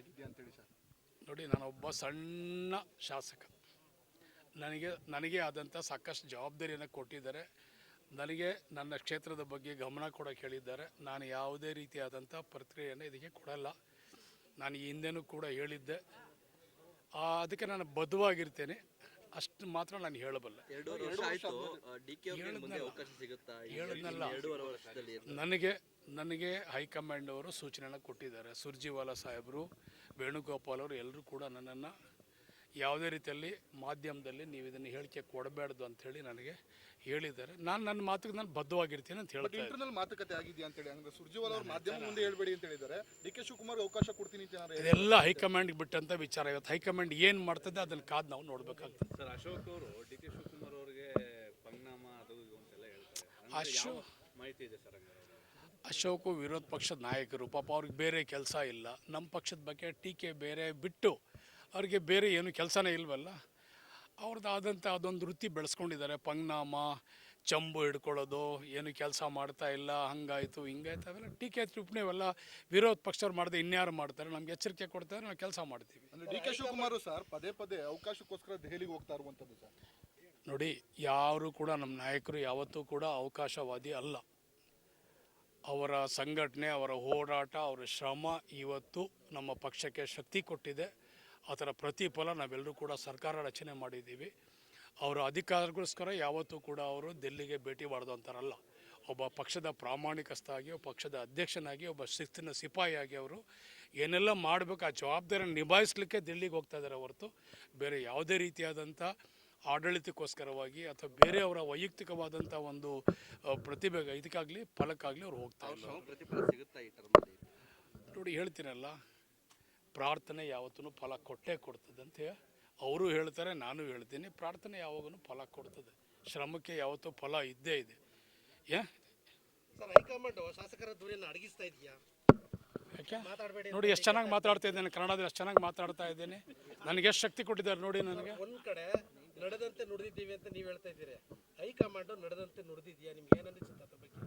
ಆಗಿದೆಯಾ ಅಂತೇಳಿ ಸರ್? ನೋಡಿ ನಾನೊಬ್ಬ ಸಣ್ಣ ಶಾಸಕ. ನನಗೆ ನನಗೆ ಆದಂಥ ಸಾಕಷ್ಟು ಜವಾಬ್ದಾರಿಯನ್ನು ಕೊಟ್ಟಿದ್ದಾರೆ. ನನಗೆ ನನ್ನ ಕ್ಷೇತ್ರದ ಬಗ್ಗೆ ಗಮನ ಕೊಡೋಕೆ ಹೇಳಿದ್ದಾರೆ. ನಾನು ಯಾವುದೇ ರೀತಿಯಾದಂಥ ಪ್ರತಿಕ್ರಿಯೆಯನ್ನು ಇದಕ್ಕೆ ಕೊಡಲ್ಲ. ನಾನು ಈ ಹಿಂದೆನೂ ಕೂಡ ಹೇಳಿದ್ದೆ. ಅದಕ್ಕೆ ನಾನು ಬದ್ಧವಾಗಿರ್ತೇನೆ. ಅಷ್ಟು ಮಾತ್ರ ನಾನು ಹೇಳಬಲ್ಲೆ. ಎರಡೂವರೆ ವರ್ಷ ಆಯ್ತು ಡಿ ಮುಂದೆ ಅವಕಾಶ ಸಿಗುತ್ತಾ? ಹೇಳಿದ್ನಲ್ಲ. ನನಗೆ ನನಗೆ ಹೈಕಮಾಂಡ್ ಅವರು ಸೂಚನೆನ ಕೊಟ್ಟಿದ್ದಾರೆ. ಸುರ್ಜಿವಾಲಾ ಸಾಹೇಬರು ವೇಣುಗೋಪಾಲ್ ಅವರು ಎಲ್ಲರೂ ಕೂಡ ನನ್ನನ್ನು ಯಾವುದೇ ರೀತಿಯಲ್ಲಿ ಮಾಧ್ಯಮದಲ್ಲಿ ನೀವು ಇದನ್ನು ಹೇಳಿಕೆ ಕೊಡಬೇಡ್ದು ಹೇಳಿ ನನಗೆ ಹೇಳಿದ್ದಾರೆ. ನಾನು ನನ್ನ ಮಾತಿಗೆ ನಾನು ಬದ್ಧವಾಗಿರ್ತೀನಿ ಅಂತ ಇದ್ದೀನಿ. ಇಂಟರ್ನಲ್ ಮಾತುಕತೆ ಆಗಿದೆಯಾ ಅಂತೇಳಿ ಅಂದ್ರೆ ಸುರ್ಜೇವಾಲ ಅವರು ಮಾಧ್ಯಮ ಮುಂದೆ ಹೇಳಬೇಡಿ ಅಂತ ಹೇಳಿದ್ದಾರೆ. ಡಿ ಕೆ ಶಿವಕುಮಾರ್ ಅವಕಾಶ ಕೊಡ್ತೀನಿ ಅಂತ? ಇದೆಲ್ಲ ಹೈಕಮಾಂಡ್ಗೆ ಬಿಟ್ಟಂಥ ವಿಚಾರ. ಇವತ್ತು ಹೈಕಮಾಂಡ್ ಏನು ಮಾಡ್ತದೆ ಅದನ್ನು ಕಾದು ನಾವು ನೋಡಬೇಕಾಗ್ತದೆ. ಸರ್ ಅಶೋಕ್ ಅವರು ಡಿ ಕೆ ಶಿವಕುಮಾರ್ ಅವರಿಗೆ ಪರಿಣಾಮ ಅದು ಇದು ಅಂತೆಲ್ಲ ಹೇಳ್ತಾರೆ. ಅಶೋಕ್ ಮಾಹಿತಿ ಇದೆ ಸರ್ ಅಶೋಕು ವಿರೋಧ ಪಕ್ಷದ ನಾಯಕರು ಪಾಪ ಅವ್ರಿಗೆ ಬೇರೆ ಕೆಲಸ ಇಲ್ಲ. ನಮ್ಮ ಪಕ್ಷದ ಬಗ್ಗೆ ಟೀಕೆ ಬೇರೆ ಬಿಟ್ಟು ಅವ್ರಿಗೆ ಬೇರೆ ಏನು ಕೆಲಸನೇ ಇಲ್ವಲ್ಲ? ಅವ್ರದ್ದಾದಂಥ ಅದೊಂದು ವೃತ್ತಿ ಬೆಳೆಸ್ಕೊಂಡಿದ್ದಾರೆ. ಪಂಗ್ನಾಮ ಚಂಬು ಹಿಡ್ಕೊಳ್ಳೋದು ಏನು ಕೆಲಸ ಮಾಡ್ತಾ ಇಲ್ಲ ಹಂಗಾಯಿತು ಹಿಂಗಾಯ್ತು ಅವೆಲ್ಲ ಟೀಕೆ ಟಿಪ್ಪಣಿ ಅವೆಲ್ಲ ವಿರೋಧ ಪಕ್ಷವ್ರು ಮಾಡಿದೆ ಇನ್ಯಾರು ಮಾಡ್ತಾರೆ ನಮ್ಗೆ ಎಚ್ಚರಿಕೆ ಕೊಡ್ತಾರೆ ನಾವು ಕೆಲಸ ಮಾಡ್ತೀವಿ. ಡಿ ಕೆ ಶಿವಕುಮಾರ್ ಸರ್ ಪದೇ ಪದೇ ಅವಕಾಶಕ್ಕೋಸ್ಕರ ದೆಹಲಿಗೆ ಹೋಗ್ತಾ ಇರುವಂತದ್ದು ಸರ್? ನೋಡಿ ಯಾರು ಕೂಡ ನಮ್ಮ ನಾಯಕರು ಯಾವತ್ತೂ ಕೂಡ ಅವಕಾಶವಾದಿ ಅಲ್ಲ. ಅವರ ಸಂಘಟನೆ ಅವರ ಹೋರಾಟ ಅವರ ಶ್ರಮ ಇವತ್ತು ನಮ್ಮ ಪಕ್ಷಕ್ಕೆ ಶಕ್ತಿ ಕೊಟ್ಟಿದೆ. ಅದರ ಪ್ರತಿಫಲ ನಾವೆಲ್ಲರೂ ಕೂಡ ಸರ್ಕಾರ ರಚನೆ ಮಾಡಿದ್ದೀವಿ. ಅವರ ಅಧಿಕಾರಗೋಸ್ಕರ ಯಾವತ್ತೂ ಕೂಡ ಅವರು ದಿಲ್ಲಿಗೆ ಭೇಟಿ ಮಾಡೋದು ಅಂತಾರಲ್ಲ. ಒಬ್ಬ ಪಕ್ಷದ ಪ್ರಾಮಾಣಿಕಸ್ಥಾಗಿ ಒಬ್ಬ ಪಕ್ಷದ ಅಧ್ಯಕ್ಷನಾಗಿ ಒಬ್ಬ ಶಿಸ್ತಿನ ಸಿಪಾಯಿಯಾಗಿ ಅವರು ಏನೆಲ್ಲ ಮಾಡಬೇಕು ಆ ಜವಾಬ್ದಾರಿಯನ್ನು ನಿಭಾಯಿಸಲಿಕ್ಕೆ ದಿಲ್ಲಿಗೆ ಹೋಗ್ತಾ ಇದ್ದಾರೆ ಹೊರತು ಬೇರೆ ಯಾವುದೇ ರೀತಿಯಾದಂಥ ಆಡಳಿತಕ್ಕೋಸ್ಕರವಾಗಿ ಅಥವಾ ಬೇರೆಯವರ ವೈಯಕ್ತಿಕವಾದಂಥ ಒಂದು ಪ್ರತಿಭೆ ಇದಕ್ಕಾಗಲಿ ಫಲಕ್ಕಾಗಲಿ ಅವ್ರು ಹೋಗ್ತಾ ಇಲ್ಲ. ನೋಡಿ ಹೇಳ್ತೀನಲ್ಲ ಪ್ರಾರ್ಥನೆ ಯಾವತ್ತೂ ಫಲ ಕೊಟ್ಟೇ ಕೊಡ್ತದೆ ಅಂತ ಅವರು ಹೇಳ್ತಾರೆ ನಾನು ಹೇಳ್ತೀನಿ ಪ್ರಾರ್ಥನೆ ಯಾವಾಗೂ ಫಲ ಕೊಡ್ತದೆ. ಶ್ರಮಕ್ಕೆ ಯಾವತ್ತೂ ಫಲ ಇದ್ದೇ ಇದೆ. ಏ? ಹೈಕಮಾಂಡ್ ಶಾಸಕರ ದೂರಿಯನ್ನು ಅಡಗಿಸ್ತಾ ಇದೆಯಾ? ಯಾಕೆ? ನೋಡಿ ಎಷ್ಟು ಚೆನ್ನಾಗಿ ಮಾತಾಡ್ತಾ ಇದ್ದೇನೆ ಕನ್ನಡದಲ್ಲಿ ಎಷ್ಟು ಚೆನ್ನಾಗಿ ಮಾತಾಡ್ತಾ ಇದ್ದೇನೆ. ನನಗೆ ಎಷ್ಟು ಶಕ್ತಿ ಕೊಟ್ಟಿದ್ದಾರೆ ನೋಡಿ ನನಗೆ. ಒಂದು ಕಡೆ ನಡೆದಂತೆ ನುಡಿದಿದ್ದೀವಿ ಅಂತ ನೀವು ಹೇಳ್ತಾ ಇದ್ದೀರಿ. ಹೈಕಮಾಂಡ್ ನಡೆದಂತೆ ನುಡಿದಿದೆಯಾ ನಿಮ್ಗೆ ಏನ್ ಅನಿಸುತ್ತೆ ಅದ್ರ ಬಗ್ಗೆ?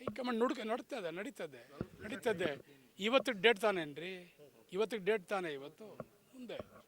ಹೈಕಮಾಂಡ್ ನುಡ್ಕ ನಡೀತದೆ ನಡೀತದೆ ನಡೀತದೆ ಇವತ್ತು ಡೇಟ್ ತಾನೇನ್ರಿ? ಇವತ್ತಿಗೆ ಡೇಟ್ ತಾನೇ ಇವತ್ತು? ಮುಂದೆ.